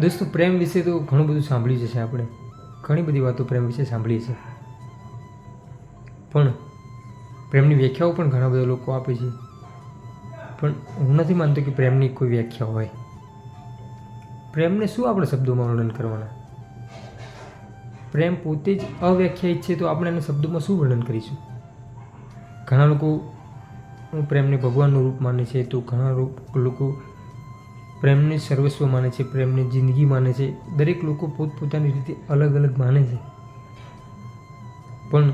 દોસ્તો, પ્રેમ વિશે તો ઘણું બધું સાંભળ્યું છે આપણે. ઘણી બધી વાતો પ્રેમ વિશે સાંભળીએ છે પણ પ્રેમની વ્યાખ્યાઓ પણ ઘણા બધા લોકો આપે છે. પણ હું નથી માનતો કે પ્રેમની કોઈ વ્યાખ્યા હોય. પ્રેમને શું આપણે શબ્દોમાં વર્ણન કરવાના? પ્રેમ પોતે જ અવ્યાખ્યાયિત છે તો આપણે એને શબ્દોમાં શું વર્ણન કરીશું? ઘણા લોકો પ્રેમને ભગવાનનું રૂપ માને છે તો ઘણા લોકો પ્રેમને સર્વસ્વ માને છે, પ્રેમને જિંદગી માને છે. દરેક લોકો પોતપોતાની રીતે અલગ અલગ માને છે. પણ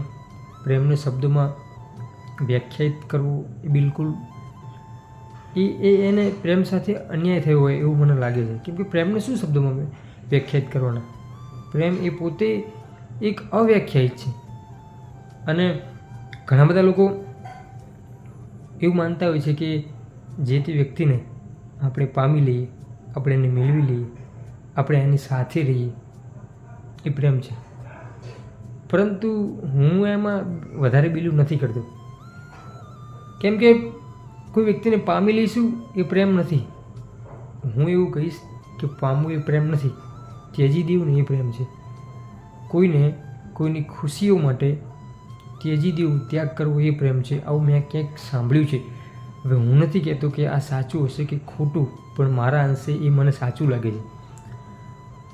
પ્રેમને શબ્દોમાં વ્યાખ્યાયિત કરવું એ બિલકુલ એ એ એને પ્રેમ સાથે અન્યાય થયો હોય એવું મને લાગે છે. કેમ કે પ્રેમને શું શબ્દોમાં વ્યાખ્યાયિત કરવાના? પ્રેમ એ પોતે એક અવ્યાખ્યાયિત છે. અને ઘણા બધા લોકો એવું માનતા હોય છે કે જે તે વ્યક્તિને આપણે પામી લઈએ, આપણે એને મેળવી લઈએ, આપણે એની સાથે રહીએ. એ પ્રેમ છે. પરંતુ હું એમાં વધારે બિલીવ નથી કરતો. કેમ કે કોઈ વ્યક્તિને પામી લઈશું એ પ્રેમ નથી. હું એવું કહીશ કે પામવું એ પ્રેમ નથી. ત્યજી દેવું ને એ પ્રેમ છે. કોઈને કોઈની ખુશીઓ માટે ત્યજી દેવું, ત્યાગ કરવો એ પ્રેમ છે. આવું મેં ક્યાંક સાંભળ્યું છે. હવે હું નથી કહેતો કે આ સાચું હશે કે ખોટું, પણ મારા અંશે એ મને સાચું લાગે છે.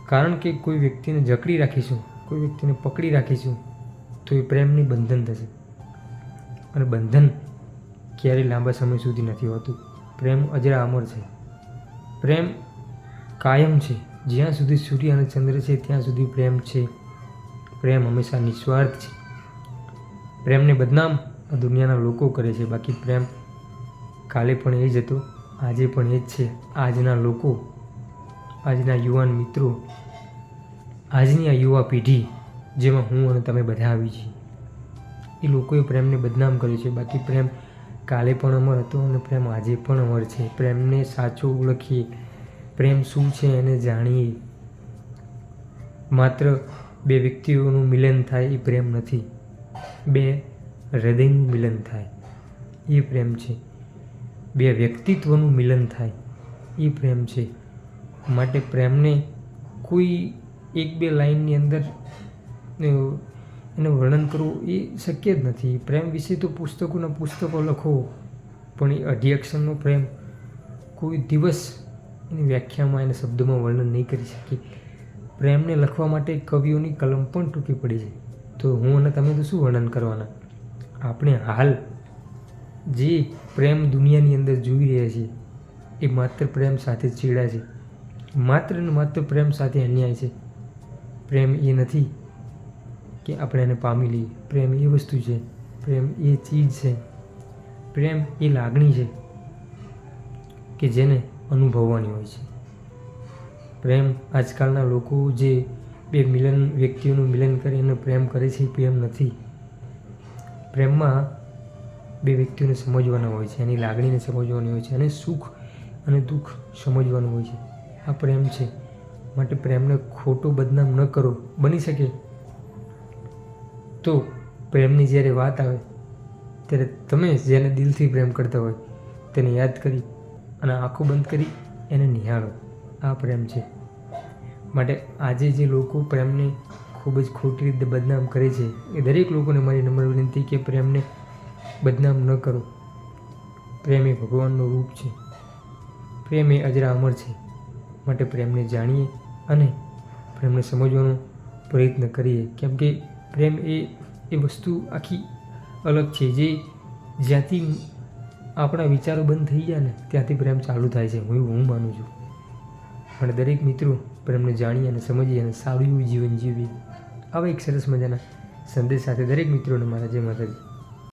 કારણ કે કોઈ વ્યક્તિને જકડી રાખીશું, કોઈ વ્યક્તિને પકડી રાખીશું, તો એ પ્રેમની બંધન થશે. અને બંધન ક્યારેય લાંબા સમય સુધી નથી હોતું. પ્રેમ અજરા અમર છે. પ્રેમ કાયમ છે. જ્યાં સુધી સૂર્ય અને ચંદ્ર છે, ત્યાં સુધી પ્રેમ છે. પ્રેમ હંમેશા નિસ્વાર્થ છે. પ્રેમને બદનામ દુનિયાના લોકો કરે છે. બાકી પ્રેમ કાલે પણ એ જ હતો. આજે પણ એ જ છે. આજના લોકો, આજના યુવાન મિત્રો, આજની આ યુવા પેઢી, જેમાં હું અને તમે બધા આવી છીએ. એ લોકોએ પ્રેમને બદનામ કર્યું છે. બાકી પ્રેમ કાલે પણ અમર હતો અને પ્રેમ આજે પણ અમર છે. પ્રેમને સાચો ઓળખીએ. પ્રેમ શું છે એને જાણીએ. માત્ર બે વ્યક્તિઓનું મિલન થાય એ પ્રેમ નથી. બે હૃદયનું મિલન થાય એ પ્રેમ છે. બે વ્યક્તિત્વનું મિલન થાય. એ પ્રેમ છે. માટે પ્રેમને કોઈ એક બે લાઇનની અંદર એનું વર્ણન કરવું એ શક્ય જ નથી. પ્રેમ વિશે તો પુસ્તકોના પુસ્તકો લખો, પણ એ અઢી અક્ષરનો પ્રેમ કોઈ દિવસ એની વ્યાખ્યામાં, એને શબ્દોમાં વર્ણન નહીં કરી શકીએ પ્રેમને લખવા માટે કવિઓની કલમ પણ ટૂંકી પડી છે. તો હું અને તમે તો શું વર્ણન કરવાના? આપણે હાલ જે પ્રેમ દુનિયાની અંદર જોઈ રહ્યા છે, એ માત્ર પ્રેમ સાથે ચીડા છે. માત્ર ને માત્ર પ્રેમ સાથે અન્યાય છે. પ્રેમ એ નથી કે આપણે એને પામી લઈએ. પ્રેમ એ વસ્તુ છે. પ્રેમ એ ચીજ છે. પ્રેમ એ લાગણી છે કે જેને અનુભવવાની હોય છે. પ્રેમ આજકાલના લોકો જે બે મિલન વ્યક્તિઓનું મિલન કરીને પ્રેમ કરે છે પ્રેમ નથી. પ્રેમમાં બે વ્યક્તિઓને સમજવાના હોય છે, એની લાગણીને સમજવાની હોય છે અને સુખ અને દુઃખ સમજવાનું હોય છે. આ પ્રેમ છે. માટે પ્રેમને ખોટો બદનામ ન કરો. બની શકે. તો પ્રેમની જ્યારે વાત આવે, ત્યારે તમે જેને દિલથી પ્રેમ કરતા હોય, તેને યાદ કરી અને આંખો બંધ કરી એને નિહાળો. આ પ્રેમ છે. માટે આજે જે લોકો પ્રેમને ખૂબ જ ખોટી રીતે બદનામ કરે છે, એ દરેક લોકોને મારી નમ્ર વિનંતી કે પ્રેમને બદનામ ન કરો. પ્રેમ એ ભગવાનનું રૂપ છે. પ્રેમ એ અજરા અમર છે. માટે પ્રેમને જાણીએ અને પ્રેમને સમજવાનો પ્રયત્ન કરીએ. કેમ કે પ્રેમ એ એ વસ્તુ આખી અલગ છે. જે જ્યાંથી આપણા વિચારો બંધ થઈ ગયા ને, ત્યાંથી પ્રેમ ચાલુ થાય છે. હું હું માનું છું. અને દરેક મિત્રો પ્રેમને જાણીએ અને સમજીએ અને સારું એવું જીવન જીવીએ. આવા એક સરસ મજાના સંદેશ સાથે દરેક મિત્રોને મારા જય માતાજી.